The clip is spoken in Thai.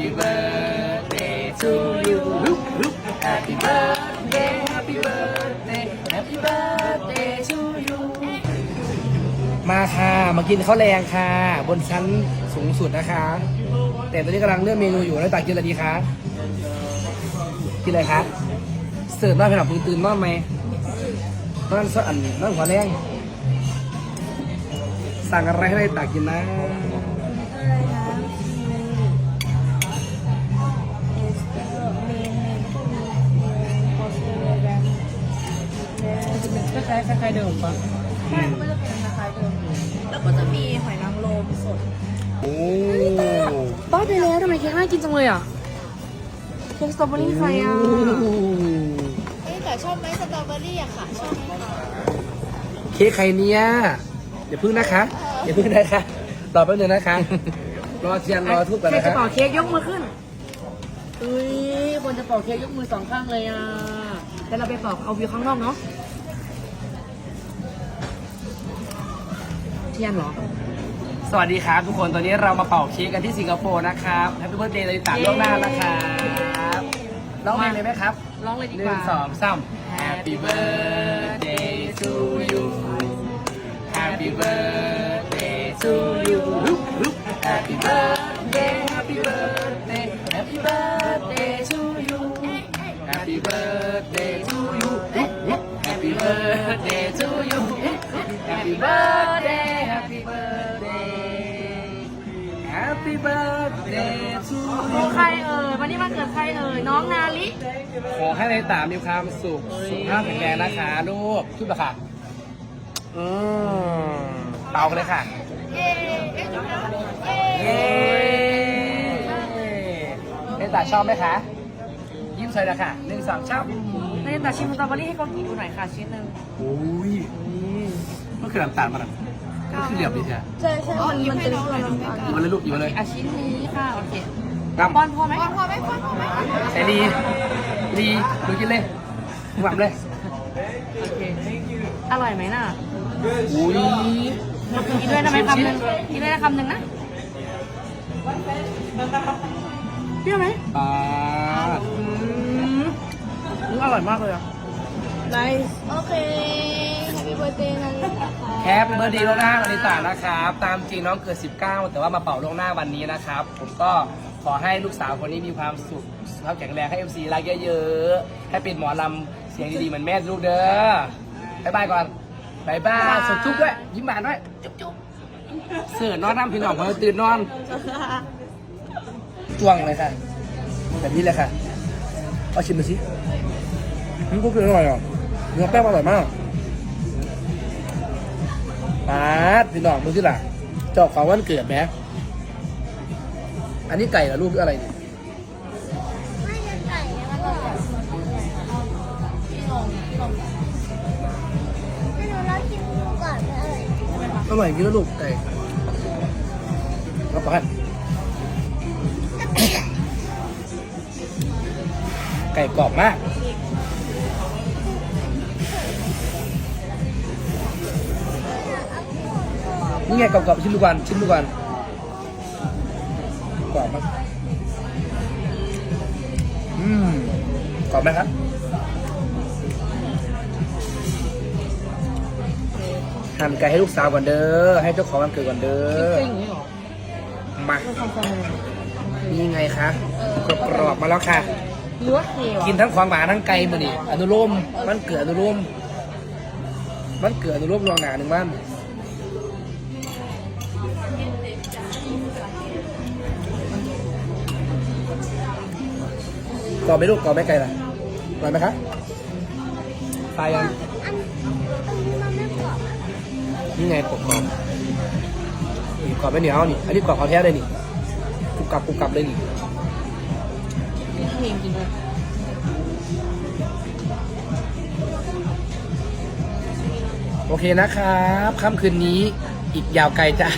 Happy birthday to you Happy birthday Happy birthday Happy birthday to you มาค่ะมากินข้าวแรงค่ะ บนชั้นสูงสุดนะคะ แต่ตอนนี้กำลังเลือกเมนูอยู่แล้วตากินอะไรดีคะกินอะไรคะเสิร์ฟนอนไปหลับตื่นตื่นนอนไหมนอนสักอันนอนหัวแรงสั่งอะไรให้ได้ตากินนะ คล้ายๆคล้ายๆเดิมปะใช่มันก็จะเป็นคล้ายๆเดิมแล้วก็จะมีหอยนางรมสด โอ้บ้าไปแล้วทำไมเค้กน่ากินจังเลยอะเค้กสตรอเบอรี่ใครอะเอ้แต่ชอบไหมสตรอเบอรี่อะค่ะ ชอบไหมคะเค้กใครเนี่ยอย่าพึ่งนะคะอย่าพึ่งนะคะรอแป๊บนึงนะคะ รอเทียนรอทุบกันใครนะจะคะเป่าเค้กยกมือขึ้นอุ้ยคนจะเป่าเค้กยกมือสองข้างเลยอะแต่เราไปเป่าเอาวิวข้างนอกเนาะ ทียนเหรอ สวัสดีครับทุกคน ตอนนี้เรามาเป่าเค้กกันที่สิงคโปร์นะครับ แฮปปี้เบิร์ดเดย์เลยตามล่วงหน้านะครับร้องเพลงเลยไหมครับร้องเลยดีหกนึ่ว่างสองสาม Happy birthday to you Happy birthday to you Happy birthday Happy birthday Happy birthday to you Happy birthday to you Happy birthday to you Happy birthday Happy birthday birthday to โอ้ you ใครเอ่ยวันนี้มาเกิดใครเอ่ยน้องนาลิขอให้ในตามีความสุข สุขภาพแข็งแรงนะคะลูกชุดละค่ะอืมเป่ากันเลยค่ะเย้เย้ในตาชอบไหมคะ ยิ้มสวยนะค่ะหนึ่งสองชอบในแต่ชิมสตรอเบอรี่ให้เขากินดูหน่อยค่ะชิ้นหนึ่งโอ้ยเมื่อคืนน้ำตาลมาแล้ว ก็คือเหลี่ยมดีแท้ใช่ใช่มันมันเป็นตัวน้ำตาลหยิบมาเลยลูกหยิบมาเลยอะชิ้นนี้ค่ะโอเคกำป้อนพ่อไหมป้อนพ่อไหมป้อนพ่อไหมใส่ดีดีดูกินเลยหวับเลยโอเคอร่อยไหมน่ะอุ้ยกินด้วยได้ไหมคำหนึ่งกินด้วยนะคำหนึ่งนะเปรี้ยวไหมปลาอืมอืมอร่อยมากเลยอะ nice โอเค Happy birthday นาลิค่ะแคปเบอร์ดีล่วงหน้าวันนี้ตานะครับ ตามจริงน้องเกิด 19 แต่ว่ามาเป่าล่วงหน้าวันนี้นะครับ ผมก็ขอให้ลูกสาวคนนี้มีความสุขสุขภาพแข็งแรงให้ MC รักเยอะๆ ให้เป็นหมอลำเสียงดีๆเหมือนแม่ลูกเด้อบายบายก่อนบายบายสดทุกด้วย ยิ้มหวานด้วย จุ๊บจุ๊บเสือนอนน้ำพี่น้องมาตื่นนอนจ้วงเลยค่ะ แบบนี้เลยค่ะเอาชิมดูสิอืมก็คืออร่อยอะเนื้อแป้งอร่อยมาก ปาดพี่น้องดูสิล่ะเจาะของวันเกิดไหมอันนี้ไก่เหรอลูกหรืออะไรนี่ไม่ใช่ไก่นะมันก็แบบพี่ลองพี่ลองให้หนูลองชิมดูก่อนเลยอร่อยจริงนะลูกไก่รับประทานไก่กรอบมาก นี่ไงกรอบๆชิมดูก่อนชิมดูก่อนกรอบมากอืมกรอบไหมครับหั่นไก่ให้ลูกสาวก่อนเด้อ ให้เจ้าของวันเกิดก่อนเด้อจริงนี่หรอมาเป็นฟองๆนี่ไงคะกรอบๆมาแล้วค่ะ หรือว่าเควกินทั้งของหวานทั้งไก่มาดิอนุโลมมันเกิดอนุโลมมันเกิดอนุโลมรองหนาหนึ่งมัน รอบไหมลูกกรอบไหมไก่ล่ะอร่อยไหมคะตายยังอันอันนี้มันไม่กรอบนี่ไงกรอบกรอบนี่กรอบไม่เหนียวนี่ อันนี้กรอบเขาแท้เลยนี่กรุบกรับกรุบกรับเลยนี่เพลงจริงด้วยโอเคนะครับค่ำคืนนี้อีกยาวไกลจ้ะ